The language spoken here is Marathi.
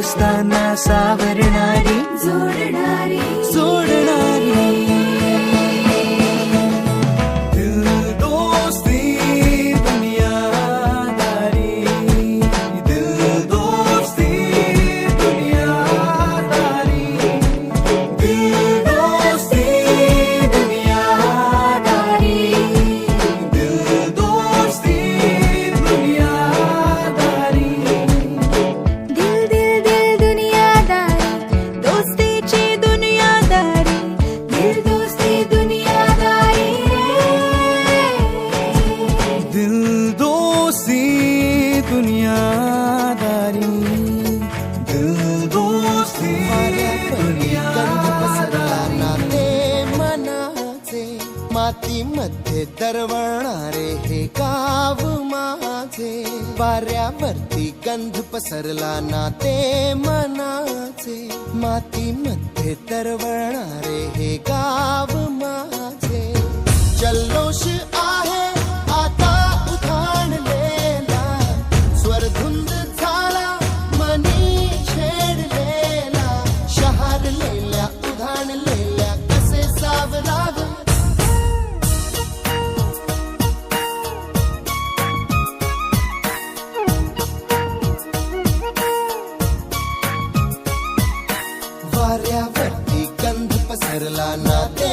हिंदुस्ताना सावरणारी जोडणारी. सोडणारी दुनियादारी। दिल दोस्ती दुनियादारी। नाते मनाचे मातीमध्ये दरवळणारे हे गाव माझे। वाऱ्यावरती गंध पसरला ना ते मनाचे। मातीमध्ये दरवळणारे हे गाव माझे। जल्लोष आ పర్యావర్తి కందు పసరలా నా దే